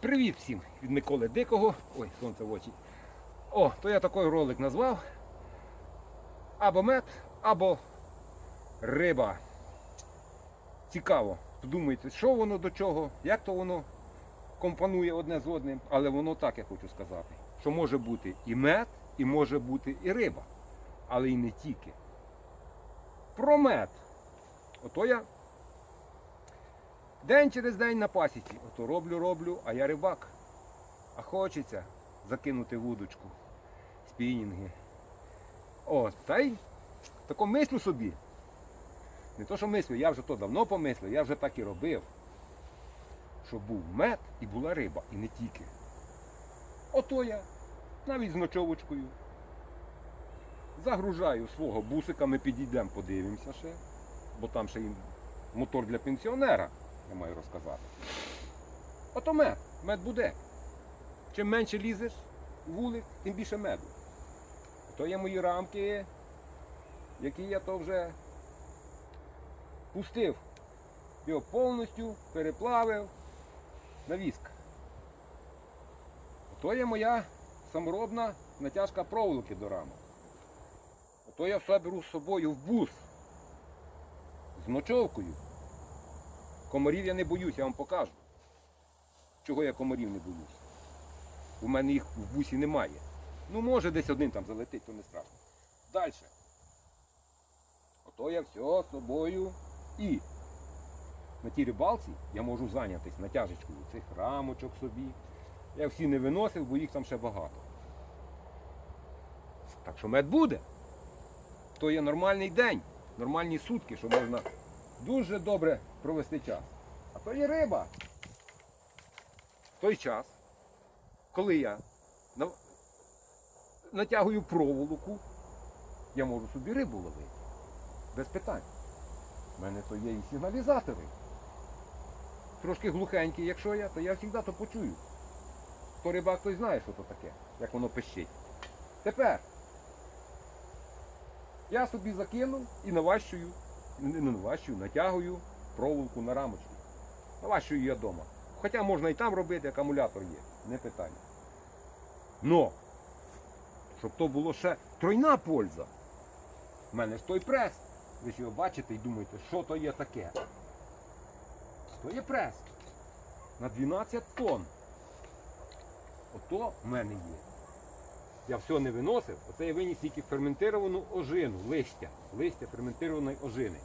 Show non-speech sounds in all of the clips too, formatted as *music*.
Привіт всім від Миколи Дикого. Ой, сонце в очі. О, то я такий ролик назвав. Або мед, або риба. Цікаво. Подумайте, що воно до чого, як то воно компонує одне з одним, але воно так я хочу сказати. Що може бути і мед, і може бути і риба. Але і не тільки. Про мед. Ото я День через день на пасіці. Ото роблю, роблю, а я рибак. А хочеться закинути вудочку, спінінги. О, та й тако мислю собі. Не то, що мислю, я вже то давно помислив, я вже так і робив. Щоб був мед і була риба, і не тільки. Ото я, навіть з ночовочкою. Загружаю свого бусика, ми підійдемо, подивимося ще, бо там ще й мотор для пенсіонера я маю розказати. Ото мед, мед буде. Чим менше лізеш в вулик, тим більше меду. То є мої рамки, які я то вже пустив. Його повністю переплавив на віск. То є моя саморобна натяжка проволоки до рамок. Ото я все беру з собою в бус з ночовкою. Комарів я не боюсь, я вам покажу. Чого я комарів не боюсь? У мене їх в бусі немає. Ну, може, десь один там залетить, то не страшно. Далі. Ото я все з собою і на тій рибалці я можу зайнятися натяжечкою цих рамочок собі. Я всі не виносив, бо їх там ще багато. Так що мед буде. То є нормальний день, нормальні сутки, що можна дуже добре провести час. А то є риба. В той час, коли я натягую проволоку, я можу собі рибу ловити. Без питань. У мене то є і сигналізатори. Трошки глухенькі, якщо я, то я завжди то почую. Хто рибак, той знає, що то таке, як воно пищить. Тепер я собі закинув і наващую, не наващую, натягую проволоку на рамочку. Наващую я вдома. Хоча можна і там робити, акумулятор є, не питання. Но, щоб то було ще тройна польза. У мене ж той прес. Ви ж його бачите і думаєте, що то є таке. То є прес. На 12 тонн. Ото в мене є. Я все не виносив, оце я виніс тільки ферментировану ожину, листя. Листя ферментированої ожини.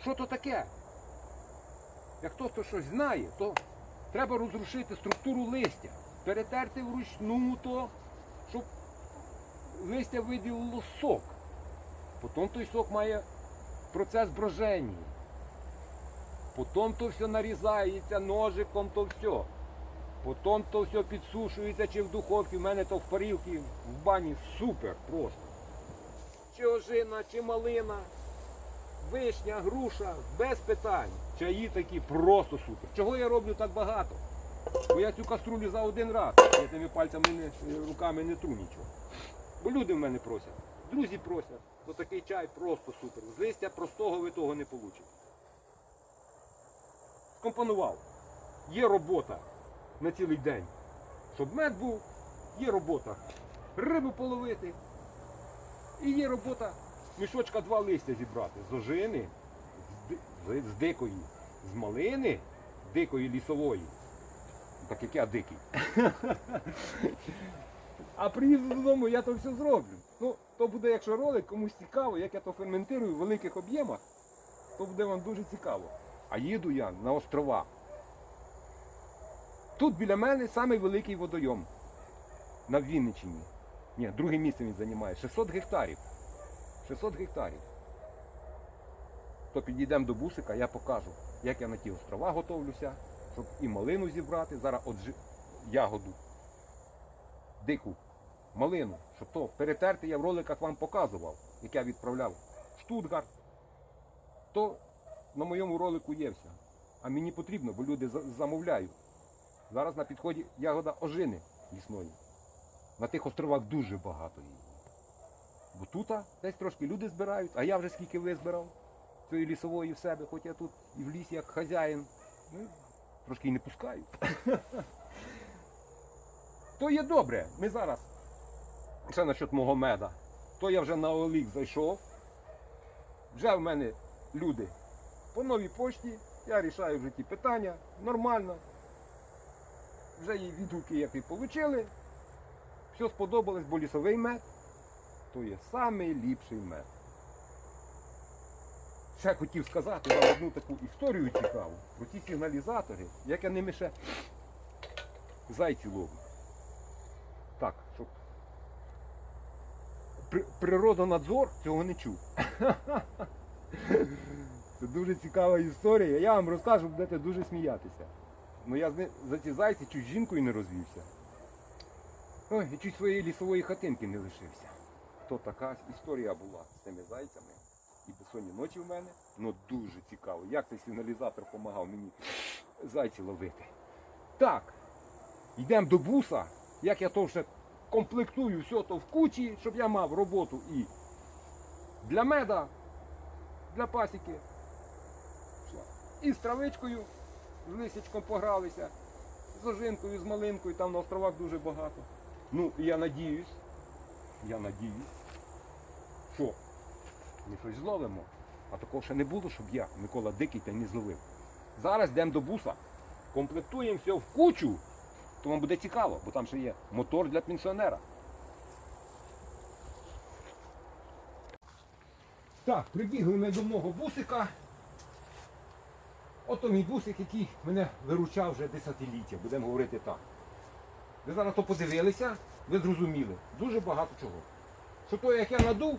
Що то таке? Як хтось то щось знає, то треба розрушити структуру листя, перетерти вручну то, щоб листя виділило сок. Потім той сок має процес броження. Потім то все нарізається ножиком, то все. Потім то все підсушується чи в духовці. У мене то в парілці, в бані супер просто. Чи ожина, чи малина, вишня, груша, без питань. Чаї такі просто супер. Чого я роблю так багато? Бо я цю каструлю за один раз. Я тими пальцями не, руками не тру нічого. Бо люди в мене просять. Друзі просять, то такий чай просто супер. З листя простого ви того не получите. Скомпонував. Є робота на цілий день. Щоб мед був, є робота. Рибу половити. І є робота мішочка два листя зібрати. З ожини, з, ди- з, з дикої, з малини, дикої лісової. Так як я дикий. А приїду додому, я то все зроблю. Ну, то буде, якщо ролик, комусь цікаво, як я то ферментирую в великих об'ємах, то буде вам дуже цікаво. А їду я на острова. Тут біля мене самий великий водойом на Вінниччині. Ні, друге місце він займає. 600 гектарів. 600 гектарів. То підійдемо до бусика, я покажу, як я на ті острова готовлюся, щоб і малину зібрати. Зараз от жи- ягоду. Дику малину, щоб то перетерти, я в роликах вам показував, як я відправляв в Штутгарт. То на моєму ролику є все. А мені потрібно, бо люди замовляють. Зараз на підході ягода ожини лісної. На тих островах дуже багато її. Бо тут десь трошки люди збирають, а я вже скільки визбирав цієї лісової в себе, хоч я тут і в лісі як хазяїн. Ну, трошки і не пускають. То є добре. Ми зараз. Це насчет мого меда. То я вже на Олік зайшов. Вже в мене люди по новій пошті. Я рішаю вже ті питання. Нормально. Вже її відгуки, як і отримали. Все сподобалось, бо лісовий мед то є найліпший мед. Ще хотів сказати вам одну таку історію цікаву про ті сигналізатори, як я ними ще зайці ловлю. Так, щоб природонадзор цього не чув. *laughs* Це дуже цікава історія. Я вам розкажу, будете дуже сміятися. Ну я за ці зайці чуть жінкою не розвівся. Ой, і чуть своєї лісової хатинки не лишився. То така історія була з цими зайцями. І безсонні ночі в мене. Ну дуже цікаво, як цей сигналізатор допомагав мені зайці ловити. Так, йдемо до буса. Як я то вже комплектую все то в кучі, щоб я мав роботу і для меда, для пасіки. І з травичкою, з лисячком погралися, з ожинкою, з малинкою, там на островах дуже багато. Ну, я надіюсь, я надіюсь, що ми щось зловимо. А такого ще не було, щоб я, Микола Дикий, та не зловив. Зараз йдемо до буса, комплектуємо все в кучу, то вам буде цікаво, бо там ще є мотор для пенсіонера. Так, прибігли ми до мого бусика. Ото мій бусик, який мене виручав вже десятиліття, будемо говорити так. Ви зараз то подивилися, ви зрозуміли. Дуже багато чого. Що то, як я надув,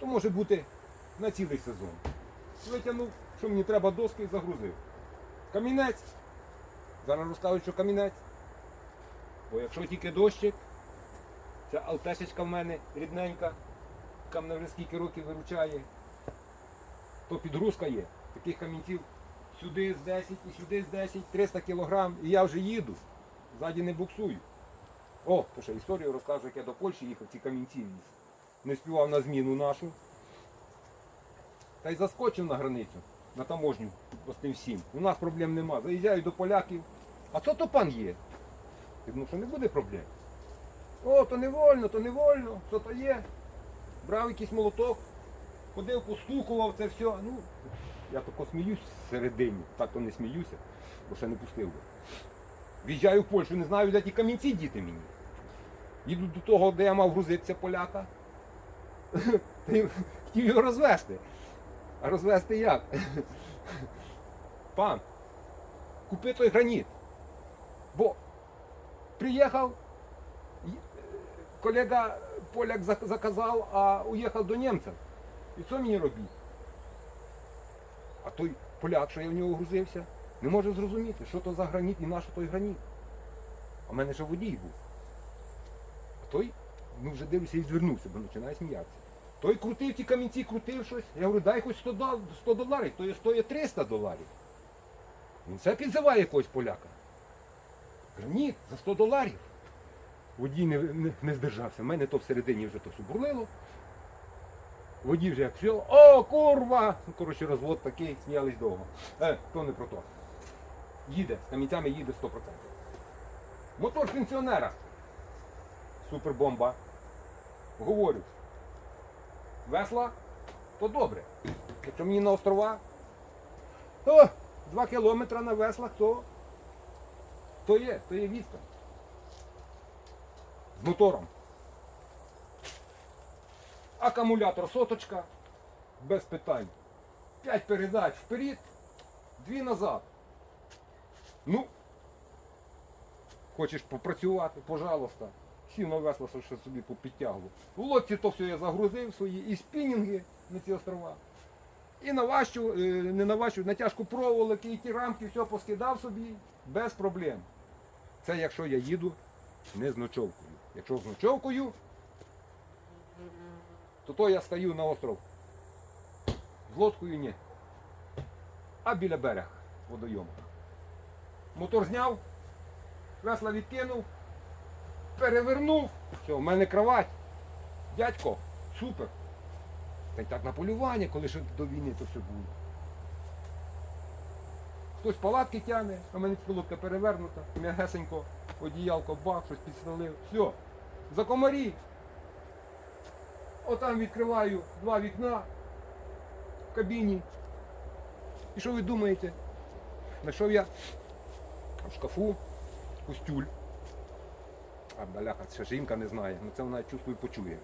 то може бути на цілий сезон. Витягнув, що мені треба доски, загрузив. Камінець. Зараз розкажу, що камінець. Бо якщо тільки дощик, ця алтешечка в мене рідненька, яка мене вже скільки років виручає, то підгрузка є. Таких камінців сюди з 10 і сюди з 10, 300 кілограм, і я вже їду. Ззаді не буксую. О, то ще історію розкажу, як я до Польщі їхав, ці камінці. Не співав на зміну нашу. Та й заскочив на границю, на таможню з тим всім. У нас проблем нема. Заїжджаю до поляків. А що то пан є? Думаю, що не буде проблем. О, то не вольно, то не вольно, що то є. Брав якийсь молоток, ходив, постукував це все. Ну, я тако сміюсь всередині, так то не сміюся, бо ще не пустив би. В'їжджаю в Польщу, не знаю, де ті камінці діти мені. Їду до того, де я мав грузитися поляка. *laughs* Хотів його розвести. А розвести як? *laughs* Пан, купи той граніт. Бо приїхав, колега поляк заказав, а уїхав до німця. І що мені робити? А той поляк, що я в нього грузився, не може зрозуміти, що то за граніт і на що той граніт. А в мене ще водій був. А той, ну вже дивлюся і звернувся, бо починає сміятися. Той крутив ті камінці, крутив щось. Я говорю, дай хоч 100, 100 доларів, то є стоїть 300 доларів. Він все підзиває якогось поляка. Граніт за 100 доларів. Водій не, не, не здержався. У мене то всередині вже то все бурлило. Водій вже як все, о, курва! Ну, коротше, розвод такий, сміялись довго. Е, то не про то. Їде, з камінцями їде 100%. Мотор пенсіонера. Супербомба. Говорю. Весла, то добре. Якщо мені на острова, то 2 кілометри на веслах, то, то є, то є відстань. З мотором. Акумулятор соточка, без питань. 5 передач вперед, 2 назад. Ну, хочеш попрацювати, пожалуйста. Сів на весло, що собі попідтягував. В лодці то все я загрузив свої і спінінги на ці острова. І на важчу, е, не на важчу, на тяжку проволоки, і ті рамки, все поскидав собі без проблем. Це якщо я їду не з ночовкою. Якщо з ночовкою, то то я стою на остров. З лодкою ні. А біля берега водойому. Мотор зняв, весла відкинув, перевернув. Все, в мене кровать. Дядько, супер. Та й так на полювання, коли ще до війни то все було. Хтось палатки тягне, а в мене пілотка перевернута, м'ягесенько, одіялко бах, щось підстелив. Все. За комарі. Отам відкриваю два вікна в кабіні. І що ви думаєте? Знайшов я в шкафу костюль. А баляха, ще жінка не знає, ну це вона чувствую почує.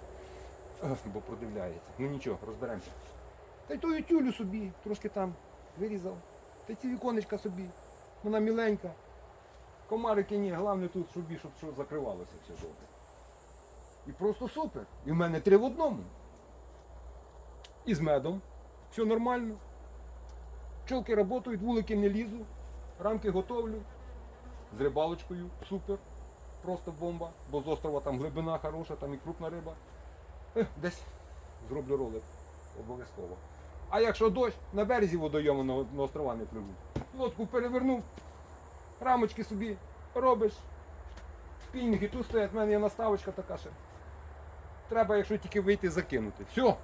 Бо продивляється. Ну нічого, розберемося. Та й тую тюлю собі, трошки там вирізав. Та й ці віконечка собі. Вона міленька. Комарики ні, головне тут, щоб, щоб, щоб закривалося все добре. І просто супер. І в мене три в одному. І з медом. Все нормально. Пчелки працюють, вулики не лізу, рамки готовлю. З рибалочкою супер. Просто бомба. Бо з острова там глибина хороша, там і крупна риба. Десь зроблю ролик. Обов'язково. А якщо дощ, на березі водойому на, на острова не пливуть. Лодку перевернув, рамочки собі робиш. Спільники тут стоять, в мене є наставочка така ще. Треба, якщо тільки вийти, закинути. Все.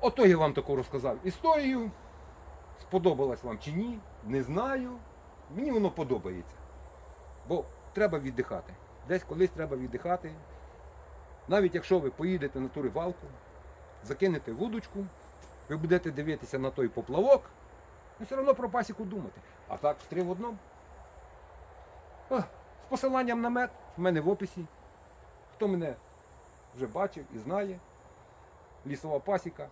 Ото я вам таку розказав історію. Сподобалась вам чи ні, не знаю. Мені воно подобається. Бо треба віддихати. Десь колись треба віддихати. Навіть якщо ви поїдете на ту рибалку, закинете вудочку, ви будете дивитися на той поплавок, і все одно про пасіку думати. А так, три в одному. З посиланням на мед в мене в описі. Хто мене вже бачив і знає. Лісова пасіка.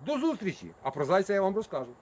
До зустрічі! А про зайця я вам розкажу.